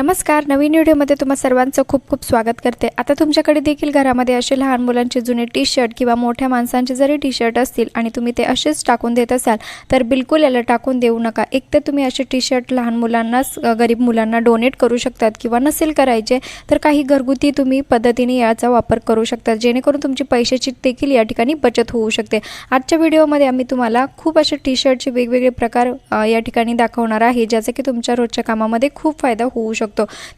नमस्कार नवीन व्हिडिओमध्ये तुम्हा सर्वांचं खूप खूप स्वागत करते. आता तुमच्याकडे देखील घरामध्ये असे लहान मुलांचे जुने टी शर्ट किंवा मोठ्या माणसांचे जरी टी शर्ट असतील आणि तुम्ही ते असेच टाकून देत असाल तर बिलकुल याला टाकून देऊ नका. एक तर तुम्ही असे टी शर्ट लहान मुलांनाच गरीब मुलांना डोनेट करू शकतात किंवा नसेल करायचे तर काही घरगुती तुम्ही पद्धतीने याचा वापर करू शकता. जेणेकरून तुमची पैशाची देखील या ठिकाणी बचत होऊ शकते. आजच्या व्हिडिओमध्ये आम्ही तुम्हाला खूप असे टी शर्टचे वेगवेगळे प्रकार या ठिकाणी दाखवणार आहे ज्याचा की तुमच्या रोजच्या कामामध्ये खूप फायदा होऊ शकतो.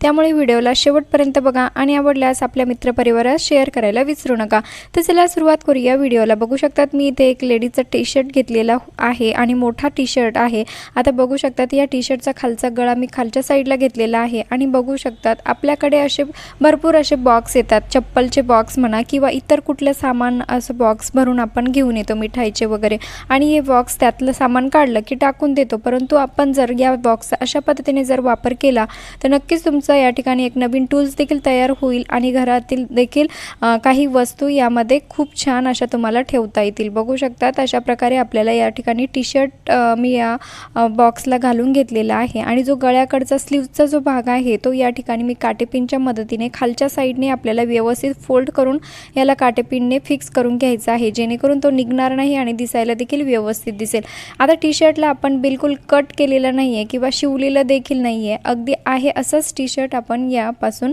त्यामुळे व्हिडिओला शेवटपर्यंत बघा आणि आवडल्यास आपल्या मित्रपरिवारात शेअर करायला विसरू नका. तर चला सुरुवात करूया व्हिडिओला. बघू शकतात मी इथे एक लेडीचा टी शर्ट घेतलेला आहे आणि मोठा टी शर्ट आहे. आता बघू शकतात या टी शर्टचा खालचा गळा मी खालच्या साईडला घेतलेला आहे आणि बघू शकतात आपल्याकडे असे भरपूर असे बॉक्स येतात. चप्पलचे बॉक्स म्हणा किंवा इतर कुठलं सामान असं बॉक्स भरून आपण घेऊन येतो मिठाईचे वगैरे. आणि हे बॉक्स त्यातलं सामान काढलं की टाकून देतो. परंतु आपण जर या बॉक्सचा अशा पद्धतीने जर वापर केला तर नक्कीच तुमचं या ठिकाणी एक नवीन टूल्स देखील तयार होईल आणि घरातील देखील काही वस्तू यामध्ये खूप छान अशा तुम्हाला ठेवता येतील. बघू शकतात अशा प्रकारे आपल्याला या ठिकाणी टी शर्ट मी या बॉक्सला घालून घेतलेला आहे. आणि जो गळ्याकडचा स्लीवचा जो भाग आहे तो या ठिकाणी मी काटेपिनच्या मदतीने खालच्या साईडने आपल्याला व्यवस्थित फोल्ड करून याला काटेपिनने फिक्स करून घ्यायचा आहे. जेणेकरून तो निघणार नाही आणि दिसायला देखील व्यवस्थित दिसेल. आता टी शर्टला आपण बिलकुल कट केलेलं नाही आहे किंवा शिवलेलं देखील नाही आहे अगदी आहे असं असंच टी शर्ट आपण यापासून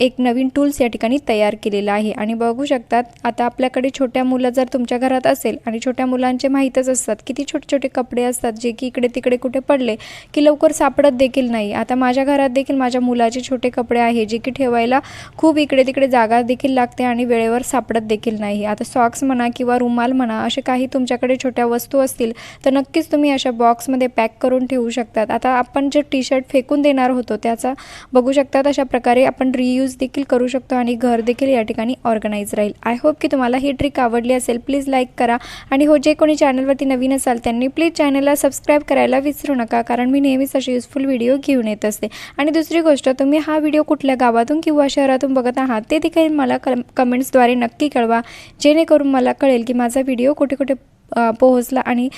एक नवीन टूल्स या ठिकाणी तयार केलेला आहे. आणि बघू शकतात आता आपल्याकडे छोट्या मुलं जर तुमच्या घरात असेल आणि छोट्या मुलांचे माहीतच असतात किती छोटे छोटे कपडे असतात जे की इकडे तिकडे कुठे पडले की लवकर सापडत देखील नाही. आता माझ्या घरात देखील माझ्या मुलाचे छोटे कपडे आहे जे की ठेवायला खूप इकडे तिकडे जागा देखील लागते आणि वेळेवर सापडत देखील नाही. आता सॉक्स म्हणा किंवा रुमाल म्हणा असे काही तुमच्याकडे छोट्या वस्तू असतील तर नक्कीच तुम्ही अशा बॉक्समध्ये पॅक करून ठेवू शकतात. आता आपण जे टी शर्ट फेकून देणार होतो त्याचा बघू शकतात अशा प्रकारे आपण रियूज देखील करू शकतो आणि घर देखील या ठिकाणी ऑर्गनाईज राहील. आय होप की तुम्हाला ही ट्रिक आवडली असेल प्लीज लाईक करा. आणि हो जे कोणी चॅनलवरती नवीन असाल त्यांनी प्लीज चॅनलला सबस्क्राईब करायला विसरू नका कारण मी नेहमीच असे युजफुल व्हिडिओ घेऊन येत असते. आणि दुसरी गोष्ट तुम्ही हा व्हिडिओ कुठल्या गावातून किंवा शहरातून बघत आहात ते देखील मला कमेंट्सद्वारे नक्की कळवा. जेणेकरून मला कळेल की माझा व्हिडिओ कुठे कुठे पोहोचला आणि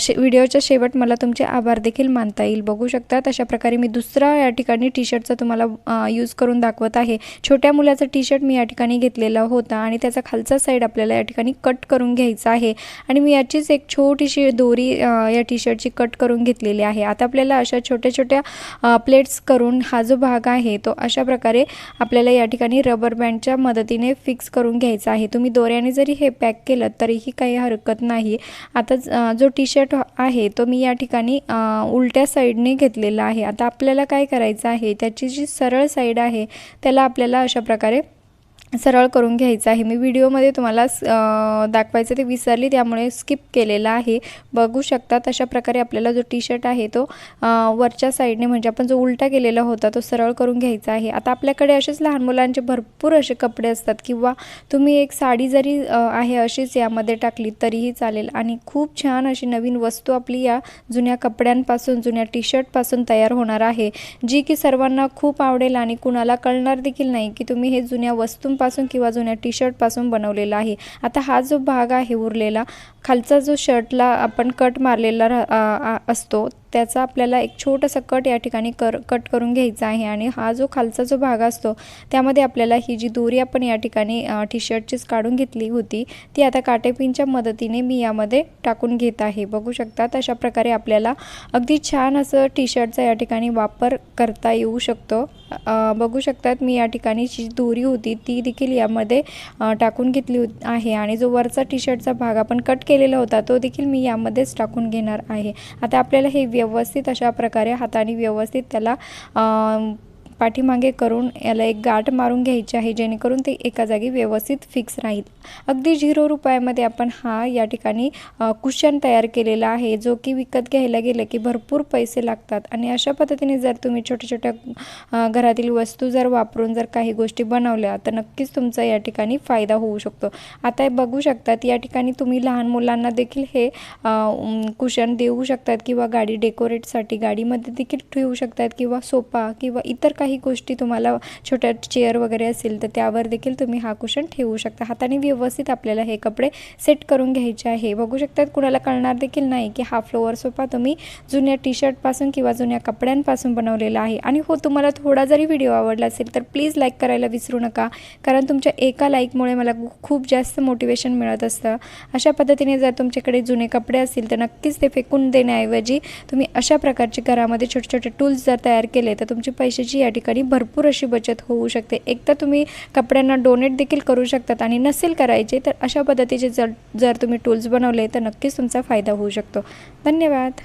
शे व्हिडिओच्या शेवट मला तुमचे आभार देखील मानता येईल. बघू शकता अशा प्रकारे मी दुसरा या ठिकाणी टी शर्टचा तुम्हाला यूज करून दाखवत आहे. छोट्या मुलाचा टी शर्ट मी या ठिकाणी घेतलेला होता आणि त्याचा खालचा साईड आपल्याला या ठिकाणी कट करून घ्यायचा आहे. आणि मी याचीच एक छोटीशी दोरी या टी शर्टची कट करून घेतलेली आहे. आता आपल्याला अशा छोट्या छोट्या प्लेट्स करून हा जो भाग आहे तो अशा प्रकारे आपल्याला या ठिकाणी रबर बँडच्या मदतीने फिक्स करून घ्यायचा आहे. तुम्ही दोऱ्याने जरी हे पॅक केलं तरीही काही हरकत नाही. आता जो टी शर्ट आहे तो मी या ठिकाणी उलट्या साईडने घेतलेला आहे. आता आपल्याला काय करायचं आहे? त्याची जी सरळ साईड आहे त्याला आपल्याला अशा प्रकारे सरळ करून घ्यायचं आहे. मी व्हिडिओमध्ये तुम्हाला स- दाखवायचं ते विसरली त्यामुळे स्किप केलेलं आहे. बघू शकता अशा प्रकारे आपल्याला जो टी शर्ट आहे तो वरच्या साईडने म्हणजे आपण जो उलटा केलेला होता तो सरळ करून घ्यायचा आहे. आता आपल्याकडे असेच लहान मुलांचे भरपूर असे कपडे असतात किंवा तुम्ही एक साडी जरी आहे अशीच यामध्ये टाकली तरीही चालेल. आणि खूप छान अशी नवीन वस्तू आपली या जुन्या कपड्यांपासून जुन्या टी शर्टपासून तयार होणार आहे. जी की सर्वांना खूप आवडेल आणि कुणाला कळणार देखील नाही की तुम्ही हे जुन्या वस्तूंपासून किंवा जुन्या टी शर्टपासून बनवलेला आहे. आता हा जो भाग आहे उरलेला खालचा जो शर्टला आपण कट मारलेला असतो त्याचा आपल्याला एक छोटासा कट या ठिकाणी कर कट करून घ्यायचा आहे. आणि हा जो खालचा जो भाग असतो त्यामध्ये आपल्याला ही जी दोरी आपण या ठिकाणी टी शर्टचीच काढून घेतली होती ती आता काटेपिनच्या मदतीने मी यामध्ये टाकून घेत आहे. बघू शकतात अशा प्रकारे आपल्याला अगदी छान असं टी शर्टचा या ठिकाणी वापर करता येऊ शकतो. बघू शकतात मी या ठिकाणी जी दोरी होती ती देखील यामध्ये टाकून घेतली आहे. आणि जो वरचा टी शर्टचा भाग आपण कट केलेला होता तो देखील मी यामध्येच टाकून घेणार आहे. आता आपल्याला हे व्यवस्थित अशा प्रकारे हाताने व्यवस्थित त्याला पाठीमागे करून याला एक गाठ मारून घ्यायची आहे जेणेकरून ते एका जागी व्यवस्थित फिक्स राहील. अगदी झिरो रुपयामध्ये आपण हा या ठिकाणी कुशन तयार केलेला आहे जो की विकत घ्यायला गेलं की भरपूर पैसे लागतात. आणि अशा पद्धतीने जर तुम्ही छोट्या छोट्या घरातील वस्तू जर वापरून जर काही गोष्टी बनवल्या तर नक्कीच तुमचा या ठिकाणी फायदा होऊ शकतो. आता हे बघू शकतात या ठिकाणी तुम्ही लहान मुलांना देखील हे कुशन देऊ शकतात किंवा गाडी डेकोरेटसाठी गाडीमध्ये देखील ठेवू शकतात किंवा सोफा किंवा इतर काही काही गोष्टी तुम्हाला छोट्या चेअर वगैरे असेल तर त्यावर देखील तुम्ही हा कुशन ठेवू शकता. हाताने व्यवस्थित आपल्याला हे कपडे सेट करून घ्यायचे आहे. बघू शकतात कुणाला कळणार देखील नाही की हा फ्लोअर सोफा तुम्ही जुन्या टी शर्टपासून किंवा जुन्या कपड्यांपासून बनवलेला आहे. आणि हो तुम्हाला थोडा जरी व्हिडिओ आवडला असेल तर प्लीज लाईक करायला विसरू नका. कारण तुमच्या एका लाईकमुळे मला खूप जास्त मोटिवेशन मिळत असतं. अशा पद्धतीने जर तुमच्याकडे जुने कपडे असतील तर नक्कीच ते फेकून देण्याऐवजी तुम्ही अशा प्रकारचे घरामध्ये छोटे छोटे टूल्स जर तयार केले तर तुमची पैशाची या ठिकाणी भरपूर अशी बचत होऊ शकते. एक तर तुम्ही कपड्यांना डोनेट देखील करू शकतात आणि नसेल करायचे तर अशा पद्धतीचे जर जर तुम्ही टूल्स बनवले तर नक्कीच तुमचा फायदा होऊ शकतो. धन्यवाद.